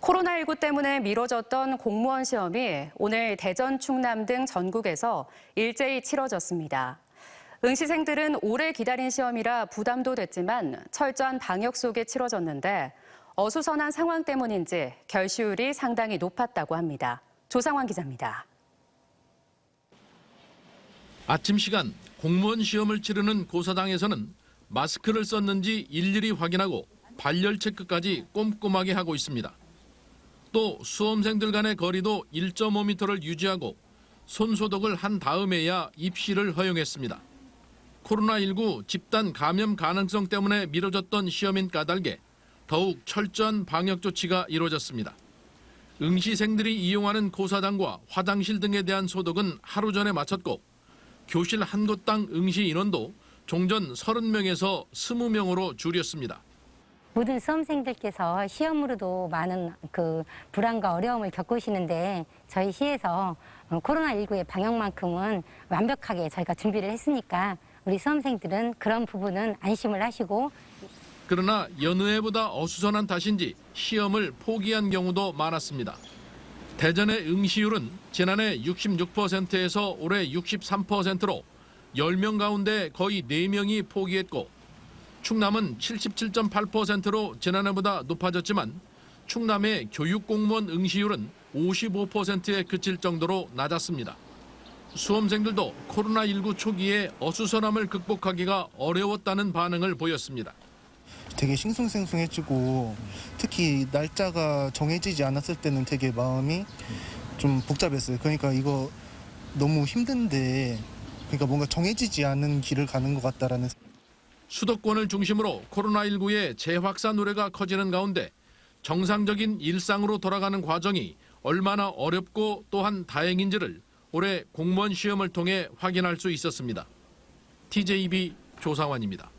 코로나19 때문에 미뤄졌던 공무원 시험이 오늘 대전, 충남 등 전국에서 일제히 치러졌습니다. 응시생들은 오래 기다린 시험이라 부담도 됐지만 철저한 방역 속에 치러졌는데 어수선한 상황 때문인지 결시율이 상당히 높았다고 합니다. 조상환 기자입니다. 아침 시간 공무원 시험을 치르는 고사당에서는 마스크를 썼는지 일일이 확인하고 발열 체크까지 꼼꼼하게 하고 있습니다. 또 수험생들 간의 거리도 1.5m를 유지하고 손 소독을 한 다음에야 입시를 허용했습니다. 코로나19 집단 감염 가능성 때문에 미뤄졌던 시험인 까닭에 더욱 철저한 방역 조치가 이루어졌습니다. 응시생들이 이용하는 고사당과 화장실 등에 대한 소독은 하루 전에 마쳤고 교실 한 곳당 응시 인원도 종전 30명에서 20명으로 줄였습니다. 모든 수험생들께서 시험으로도 많은 그 불안과 어려움을 겪으시는데 저희 시에서 어, 코로나19의 방역만큼은 완벽하게 저희가 준비를 했으니까 우리 수험생들은 그런 부분은 안심을 하시고 그러나 해보다 어수선한 탓인지 시험을 포기한 경우도 많았습니다. 대전의 응시율은 지난해 66%에서 올해 63%로 10명 가운데 거의 4명이 포기했고 충남은 77.8%로 지난해보다 높아졌지만 충남의 교육 공무원 응시율은 55%에 그칠 정도로 낮았습니다. 수험생들도 코로나19 초기에 어수선함을 극복하기가 어려웠다는 반응을 보였습니다. 되게 싱숭생숭해지고 특히 날짜가 정해지지 않았을 때는 되게 마음이 좀 복잡했어요. 그러니까 이거 너무 힘든데 그러니까 뭔가 정해지지 않은 길을 가는 것 같다라는 수도권을 중심으로 코로나19의 재확산 우려가 커지는 가운데 정상적인 일상으로 돌아가는 과정이 얼마나 어렵고 또한 다행인지를 올해 공무원 시험을 통해 확인할 수 있었습니다. TJB 조상환입니다.